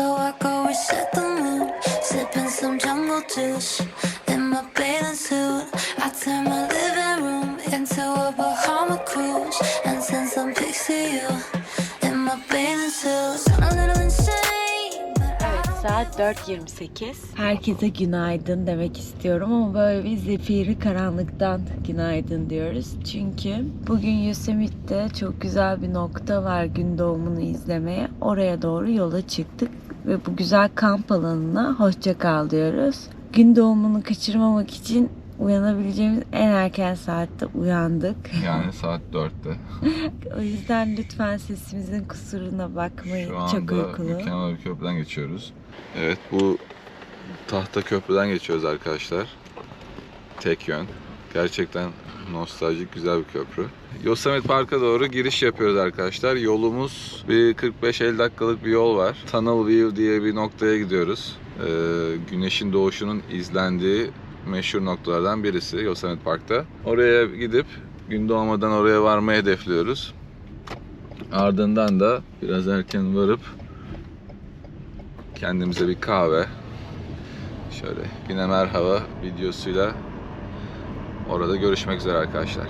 So I go reset the mood, sipping some jungle juice in my bathing suit. I turn my living room into a Bahama cruise and send some pics to you in my bathing suit. Sound a little saat 4.28. Herkese günaydın demek istiyorum ama böyle bir zifiri karanlıktan günaydın diyoruz. Çünkü bugün Yosemite'de çok güzel bir nokta var gün doğumunu izlemeye. Oraya doğru yola çıktık ve bu güzel kamp alanına hoşça kal diyoruz. Gün doğumunu kaçırmamak için uyanabileceğimiz en erken saatte uyandık. Yani saat 4'te. O yüzden lütfen sesimizin kusuruna bakmayın. Şu Çok anda uykulu. mükemmel bir köprüden geçiyoruz. Evet bu tahta köprüden geçiyoruz arkadaşlar. Tek yön. Gerçekten nostaljik güzel bir köprü. Yosemite Park'a doğru giriş yapıyoruz arkadaşlar. Yolumuz bir 45-50 dakikalık bir yol var. Tunnel View diye bir noktaya gidiyoruz. Ee, güneşin doğuşunun izlendiği meşhur noktalardan birisi Yosemite Park'ta. Oraya gidip gün doğmadan oraya varmayı hedefliyoruz. Ardından da biraz erken varıp kendimize bir kahve şöyle yine merhaba videosuyla orada görüşmek üzere arkadaşlar.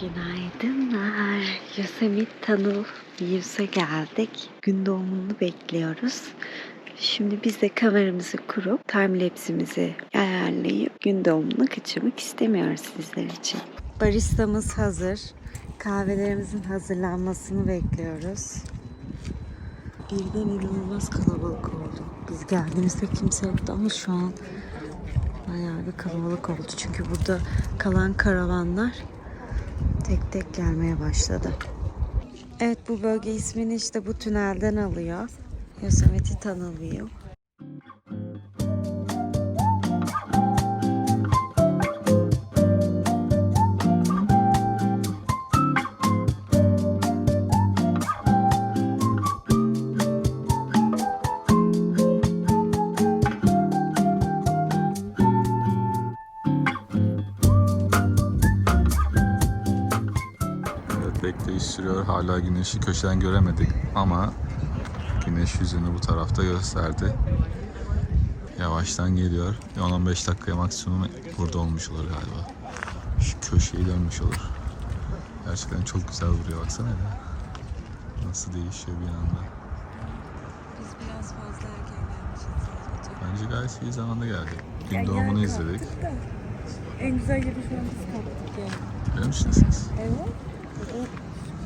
Günaydınlar. Yosemite Tunnel Views'a geldik. Gün doğumunu bekliyoruz. Şimdi biz de kameramızı kurup timelapse'imizi ayarlayıp gün doğumunu kaçırmak istemiyoruz sizler için. Baristamız hazır. Kahvelerimizin hazırlanmasını bekliyoruz. Birden inanılmaz kalabalık oldu. Biz geldiğimizde kimse yoktu ama şu an bayağı bir kalabalık oldu. Çünkü burada kalan karavanlar tek tek gelmeye başladı. Evet bu bölge ismini işte bu tünelden alıyor. Yosemite Tunnel View. Evet bekleyiş sürüyor. Hala güneşi köşeden göremedik ama güneş yüzünü bu tarafta gösterdi. Yavaştan geliyor. Bir 10-15 dakikaya maksimum burada olmuş olur galiba. Şu köşeyi dönmüş olur. Gerçekten çok güzel vuruyor baksana ya. Nasıl değişiyor bir anda. Biz biraz fazla erken gelmişiz Bence gayet iyi zamanda geldik. Gün doğumunu izledik. En güzel yarışmamızı kaptık yani. Musunuz siz? Evet.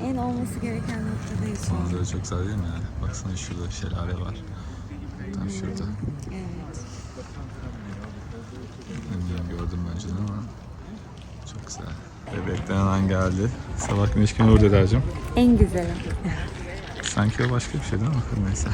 En olması gereken noktadayız. Manzara çok güzel değil mi yani? Baksana şurada şelale var. Tam şurada. Evet. Bilmiyorum gördüm bence ama çok güzel. Ve beklenen an geldi. Sabah güneş kimi vurdu dercim. En güzeli. Sanki o başka bir şey değil mi? Neyse.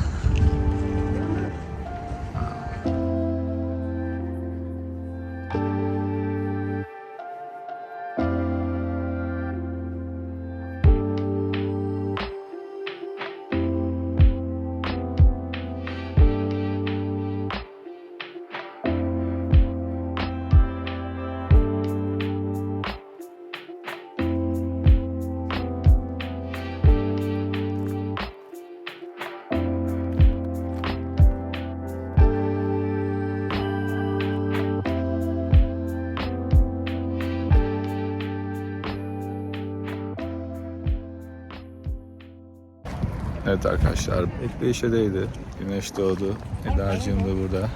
Evet arkadaşlar bekleyişe değdi. Güneş doğdu. Eda'cığım da burada.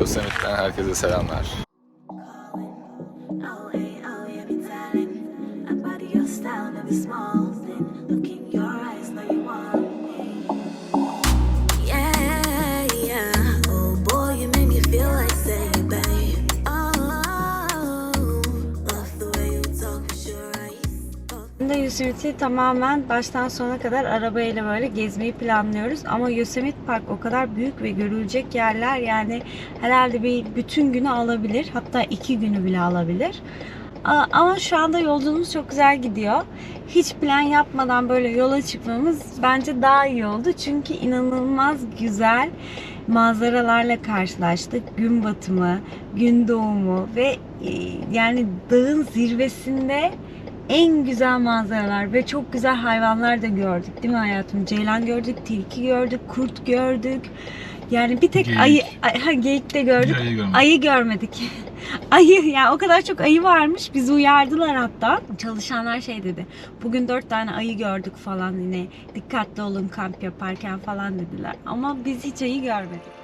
Yosemite'den herkese selamlar. Şimdi Yosemite'yi tamamen baştan sona kadar arabayla böyle gezmeyi planlıyoruz. Ama Yosemite Park o kadar büyük ve görülecek yerler yani herhalde bir bütün günü alabilir. Hatta iki günü bile alabilir. Ama şu anda yolculuğumuz çok güzel gidiyor. Hiç plan yapmadan böyle yola çıkmamız bence daha iyi oldu. Çünkü inanılmaz güzel manzaralarla karşılaştık. Gün batımı, gün doğumu ve e, yani dağın zirvesinde en güzel manzaralar ve çok güzel hayvanlar da gördük değil mi hayatım? Ceylan gördük, tilki gördük, kurt gördük. Yani bir tek Geyik. ayı, ay, ha, geyik de gördük. ayı görmedik. Ayı görmedik. ayı yani o kadar çok ayı varmış. Bizi uyardılar hatta. Çalışanlar şey dedi. Bugün dört tane ayı gördük falan yine. Dikkatli olun kamp yaparken falan dediler. Ama biz hiç ayı görmedik.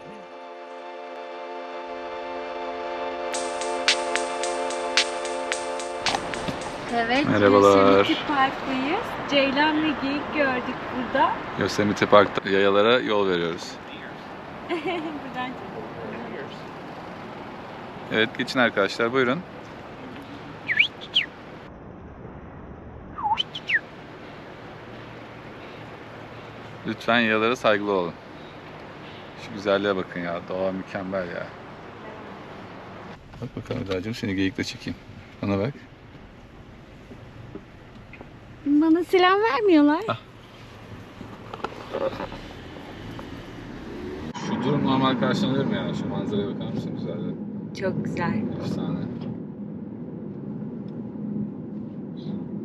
Evet, Merhabalar. Yosemite Park'tayız. Ceylan ve geyik gördük burada. Yosemite Park'ta yayalara yol veriyoruz. Buradan Evet geçin arkadaşlar buyurun. Lütfen yayalara saygılı olun. Şu güzelliğe bakın ya. Doğa mükemmel ya. Bak bakalım Eda'cığım seni geyikle çekeyim. Bana bak. Bana silah vermiyorlar. Şu durum normal karşılanır mı ya? Şu manzaraya bakar mısın güzelliğe? Çok güzel. Efsane.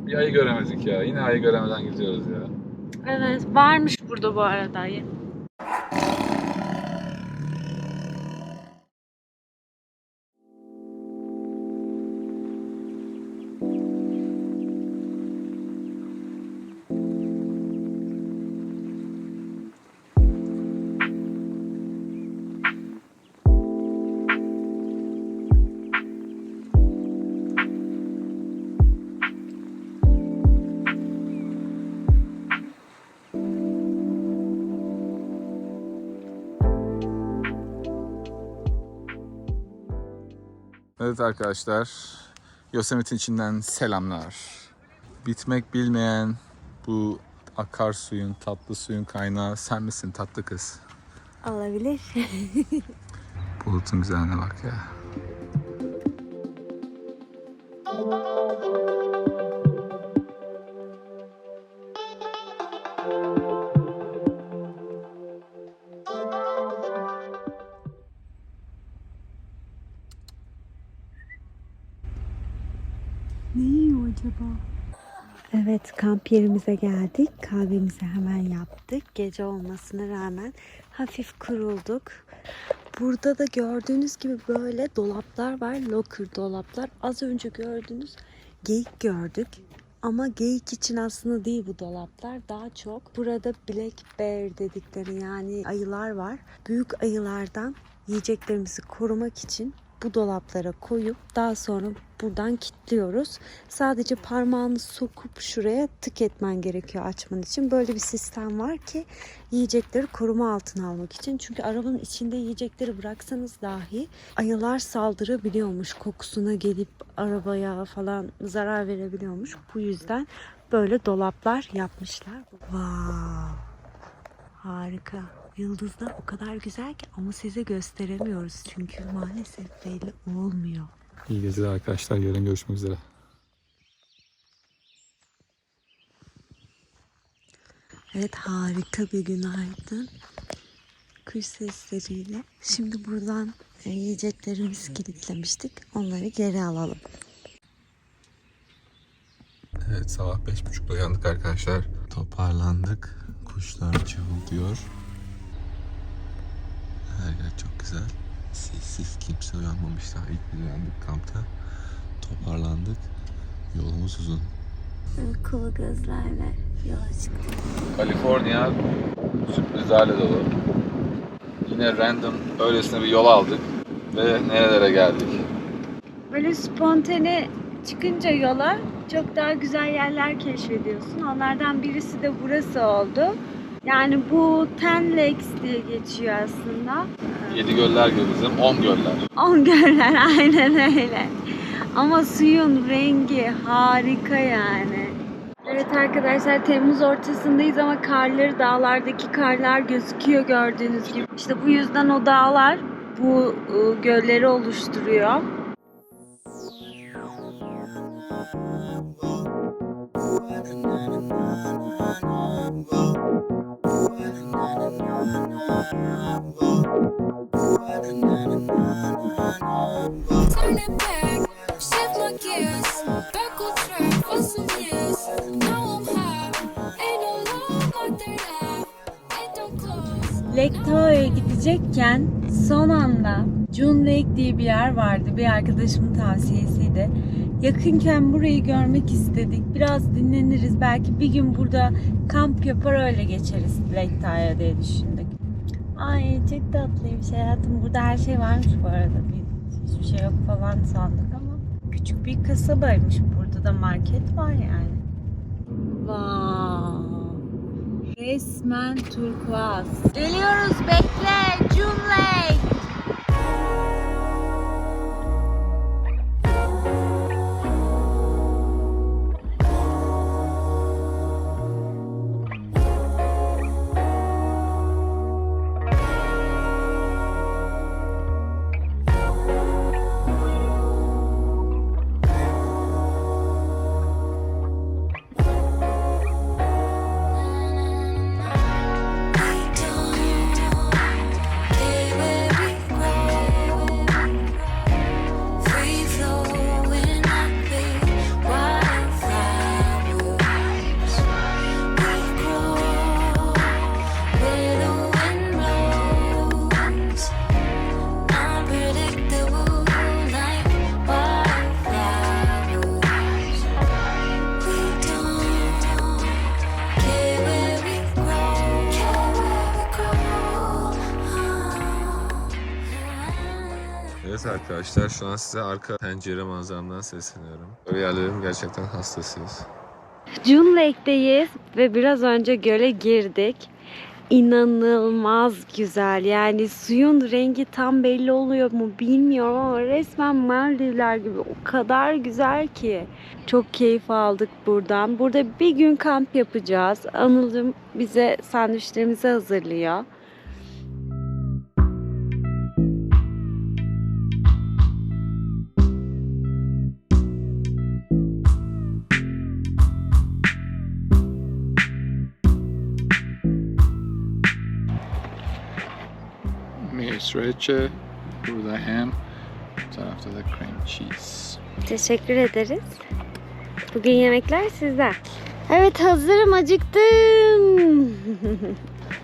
Bir ayı göremedik ya. Yine ayı göremeden gidiyoruz ya. Evet, varmış burada bu arada Evet arkadaşlar, Yosemite'in içinden selamlar. Bitmek bilmeyen bu akarsuyun, tatlı suyun kaynağı sen misin tatlı kız? Olabilir. Bulutun güzelliğine bak ya. Ne yiyor acaba? Evet, kamp yerimize geldik. Kahvemizi hemen yaptık. Gece olmasına rağmen hafif kurulduk. Burada da gördüğünüz gibi böyle dolaplar var. Locker dolaplar. Az önce gördüğünüz geyik gördük. Ama geyik için aslında değil bu dolaplar. Daha çok burada black bear dedikleri yani ayılar var. Büyük ayılardan yiyeceklerimizi korumak için bu dolaplara koyup daha sonra buradan kilitliyoruz. Sadece parmağını sokup şuraya tık etmen gerekiyor açman için. Böyle bir sistem var ki yiyecekleri koruma altına almak için. Çünkü arabanın içinde yiyecekleri bıraksanız dahi ayılar saldırabiliyormuş. Kokusuna gelip arabaya falan zarar verebiliyormuş. Bu yüzden böyle dolaplar yapmışlar. Wow. Harika. Yıldızlar o kadar güzel ki ama size gösteremiyoruz çünkü maalesef belli olmuyor. İyi geceler arkadaşlar, yarın görüşmek üzere. Evet harika bir günaydın. Kuş sesleriyle. Şimdi buradan e, yiyeceklerimizi kilitlemiştik. Onları geri alalım. Evet sabah beş buçukta uyandık arkadaşlar. Toparlandık. Kuşlar cıvıldıyor. Her yer çok güzel. Sessiz kimse uyanmamış daha ilk biz uyandık kampta. Toparlandık. Yolumuz uzun. Uykulu gözlerle yola çıktık. Kaliforniya sürprizlerle dolu. Yine random öylesine bir yol aldık ve nerelere geldik. Böyle spontane çıkınca yola çok daha güzel yerler keşfediyorsun. Onlardan birisi de burası oldu. Yani bu Ten Lakes diye geçiyor aslında. Yedi göller gibi bizim, on göller. On göller aynen öyle. Ama suyun rengi harika yani. Evet arkadaşlar Temmuz ortasındayız ama karları dağlardaki karlar gözüküyor gördüğünüz gibi. İşte bu yüzden o dağlar bu ıı, gölleri oluşturuyor. Turn it gidecekken son anda June Lake diye bir yer vardı. Bir arkadaşımın tavsiyesiydi. Yakınken burayı görmek istedik. Biraz dinleniriz. Belki bir gün burada kamp yapar öyle geçeriz Lake Tahoe diye düşündük. Ay çok tatlıymış hayatım. Burada her şey varmış bu arada. Hiçbir şey yok falan sandık ama küçük bir kasabaymış. Burada da market var yani. Wow. Resmen turkuaz. Geliyoruz bekle June arkadaşlar şu an size arka pencere manzaramdan sesleniyorum. Böyle yerlerin gerçekten hastasıyız. June Lake'deyiz ve biraz önce göle girdik. İnanılmaz güzel. Yani suyun rengi tam belli oluyor mu bilmiyorum ama resmen Maldivler gibi o kadar güzel ki. Çok keyif aldık buradan. Burada bir gün kamp yapacağız. Anılcım bize sandviçlerimizi hazırlıyor. Reçe, burada ham, tarafta da cream cheese. Teşekkür ederiz. Bugün yemekler sizden. Evet hazırım acıktım.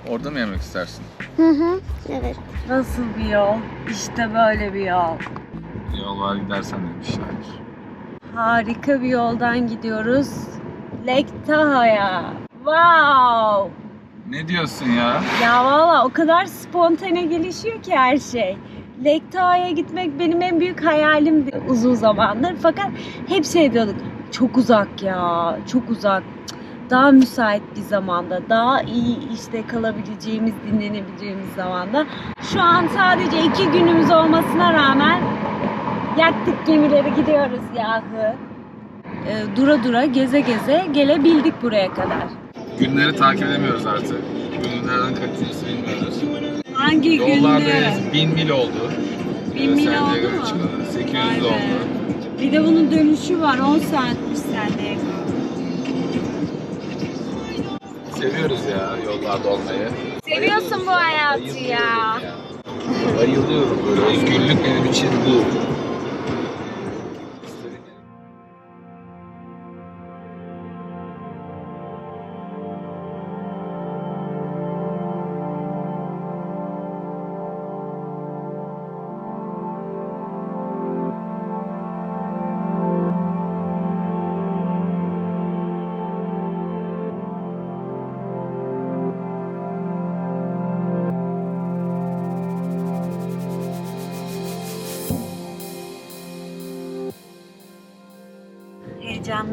Orada mı yemek istersin? Hı hı. Evet. Nasıl bir yol? İşte böyle bir yol. Yol var gidersen demiş şair. Harika bir yoldan gidiyoruz. Lake Tahoe'ya. Wow! Ne diyorsun ya? Ya valla o kadar spontane gelişiyor ki her şey. Lake Tahoe'ya gitmek benim en büyük hayalimdi uzun zamandır. Fakat hep şey diyorduk. Çok uzak ya, çok uzak. Daha müsait bir zamanda, daha iyi işte kalabileceğimiz, dinlenebileceğimiz zamanda. Şu an sadece iki günümüz olmasına rağmen yaktık gemileri gidiyoruz yahu. Ee, dura dura, geze geze gelebildik buraya kadar. Günleri takip edemiyoruz artık. Günlerden kaçıncısı bilmiyoruz. Hangi günde? Yollardayız. 1000 mil oldu. Bin mil oldu mu? çıkalı. 800 Vay be. oldu. Bir de bunun dönüşü var 10 saatmiş sende. Seviyoruz ya yollarda olmayı. Seviyorsun bu hayatı ya. Bayılıyorum böyle. Özgürlük benim için bu.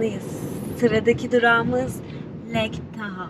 durakındayız. Sıradaki durağımız Lake Tahoe.